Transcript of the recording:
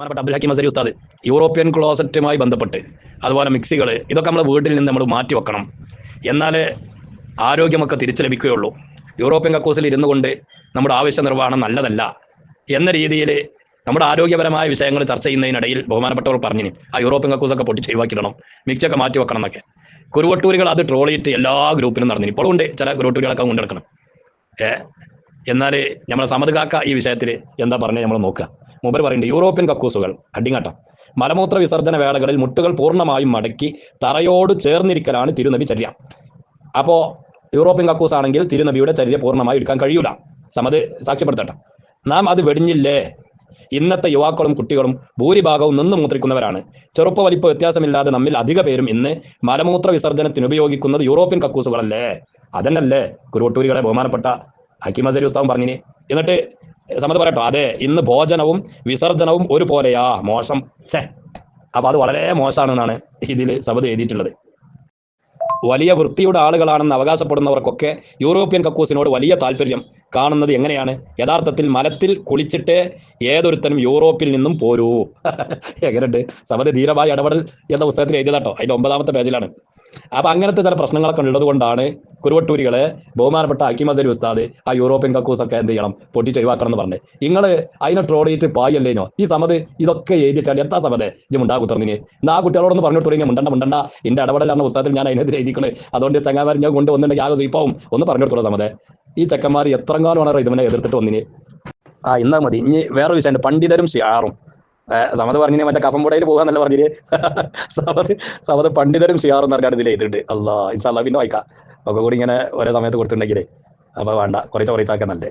ബഹുമാനപ്പെട്ട അബ്ദുൽ ഹക്കീം അസരി ഉസ്താദ് യൂറോപ്യൻ ക്ലോസറ്റുമായി ബന്ധപ്പെട്ട് അതുപോലെ മിക്സികൾ ഇതൊക്കെ നമ്മൾ വീട്ടിൽ നിന്ന് നമ്മൾ മാറ്റി വെക്കണം. എന്നാലേ ആരോഗ്യമൊക്കെ തിരിച്ചു ലഭിക്കുകയുള്ളൂ. യൂറോപ്യൻ കക്കൂസിൽ ഇരുന്നു കൊണ്ട് നമ്മുടെ ആവശ്യ നിർവഹണം നല്ലതല്ല എന്ന രീതിയിൽ നമ്മുടെ ആരോഗ്യപരമായ വിഷയങ്ങൾ ചർച്ച ചെയ്യുന്നതിനിടയിൽ ബഹുമാനപ്പെട്ടവർ പറഞ്ഞിന് ആ യൂറോപ്യൻ കക്കൂസൊക്കെ പൊട്ടി ഒഴിവാക്കിയിടണം മിക്സൊക്കെ മാറ്റി വെക്കണം എന്നൊക്കെ. കുരുവട്ടൂരികൾ അത് ട്രോൾ ചെയ്തിട്ട് എല്ലാ ഗ്രൂപ്പിലും നടന്നിന് ഇപ്പോഴും ഉണ്ട് ചില കുരുവട്ടൂരികളൊക്കെ കൊണ്ടെടുക്കണം ഏ? എന്നാൽ നമ്മളെ സമതുകാക്ക ഈ വിഷയത്തിൽ എന്താ പറഞ്ഞത് നമ്മൾ നോക്കുക. മൂപ്പർ പറയുന്നുണ്ട് യൂറോപ്യൻ കക്കൂസുകൾ അടിങ്ങട്ടം. മലമൂത്ര വിസർജന വേളകളിൽ മുട്ടുകൾ പൂർണമായും മടക്കി തറയോട് ചേർന്നിരിക്കലാണ് തിരുനബി ചര്യ. അപ്പോൾ യൂറോപ്യൻ കക്കൂസ് ആണെങ്കിൽ തിരുനബിയുടെ ചര്യ പൂർണമായി എടുക്കാൻ കഴിയൂല. സമത് സാക്ഷ്യപ്പെടുത്തട്ടെ. നാം അത് വെടിഞ്ഞില്ലേ? ഇന്നത്തെ യുവാക്കളും കുട്ടികളും ഭൂരിഭാഗവും നിന്ന് മൂത്രിക്കുന്നവരാണ്. ചെറുപ്പ വലിപ്പ വ്യത്യാസമില്ലാതെ നമ്മിൽ അധിക പേരും ഇന്ന് മലമൂത്ര വിസർജനത്തിന് ഉപയോഗിക്കുന്നത് യൂറോപ്യൻ കക്കൂസുകളല്ലേ അതന്നല്ലേ? കുരുവട്ടൂരികളെ ബഹുമാനപ്പെട്ട ഹക്കിമസരി ഉസ്താവും പറഞ്ഞിന്. എന്നിട്ട് സമത് പറയട്ടോ അതെ ഇന്ന് ഭോജനവും വിസർജനവും ഒരുപോലെയാ മോശം. ഛേ അപ്പൊ അത് വളരെ മോശമാണെന്നാണ് ഇതിൽ സമത് എഴുതിയിട്ടുള്ളത്. വലിയ വൃത്തിയുടെ ആളുകളാണെന്ന് അവകാശപ്പെടുന്നവർക്കൊക്കെ യൂറോപ്യൻ കക്കൂസിനോട് വലിയ താല്പര്യം കാണുന്നത് എങ്ങനെയാണ്? യഥാർത്ഥത്തിൽ മലത്തിൽ കുളിച്ചിട്ട് ഏതൊരുത്തനും യൂറോപ്പിൽ നിന്നും പോരൂ. എങ്ങനെയുണ്ട്? സമത് ധീരമായ ഇടപെടൽ എന്ന പുസ്തകത്തിൽ എഴുതിയതാട്ടോ. അതിന്റെ ഒമ്പതാമത്തെ പേജിലാണ്. അപ്പൊ അങ്ങനത്തെ ചില പ്രശ്നങ്ങളൊക്കെ ഉള്ളത് കൊണ്ടാണ് കുരുവട്ടൂരികളെ ബഹുമാനപ്പെട്ട അക്കിമസരി ഉസ്താദ് ആ യൂറോപ്യൻ കക്കൂസ് ഒക്കെ എന്ത് ചെയ്യണം പൊട്ടിച്ച് ഒഴിവാക്കണം എന്ന് പറഞ്ഞത് നിങ്ങൾ അതിനെ ട്രോൾ ചെയ്തിട്ട് പായല്ലേനോ? ഈ സമത് ഇതൊക്കെ എഴുതിയിട്ടാണ് എന്താ സമതെ? ഇത് മുണ്ടാ കുത്തർന്നിന്. എന്നാ ആ കുട്ടികളോടൊന്ന് പറഞ്ഞു തുടങ്ങി മുണ്ടണ്ട മുണ്ടണ്ട. എന്റെ ഇടപെടലാണ് പുസ്തകത്തിൽ ഞാൻ അതിനെതിരെ എഴുതിക്കണേ. അതുകൊണ്ട് ചങ്ങാമാർ ഞാൻ കൊണ്ടുവന്നിട്ടുണ്ടെങ്കിൽ ആകെ സ്വീപ്പാവും ഒന്ന് പറഞ്ഞു കൊടുത്തോളൂ സമതെ. ഈ ചെക്കന്മാർ കാലമാണ് ഇതിനെ എതിർത്തിട്ട് വന്നിന്? ആ എന്നാ മതി. ഇനി വേറെ വിഷയമുണ്ട്. പണ്ഡിതരും ഷിയാറും. സമത് പറഞ്ഞിന് മറ്റേ കഫംപുടയിൽ പോകാന്നല്ല പറഞ്ഞില്ലേ സമത് സമത് പണ്ഡിതരും ഷിയാറും എന്ന് പറഞ്ഞാണ് ഇതിൽ എഴുതിയിട്ട് അല്ലാ ഇൻഷാല്ലാ പിന്നെ വായിക്കാം. ഒക്കെ കൂടി ഇങ്ങനെ ഒരേ സമയത്ത് കൊടുത്തിട്ടുണ്ടെങ്കിലേ. അപ്പൊ വേണ്ട കുറച്ച് കുറച്ചാക്കാൻ നല്ലേ?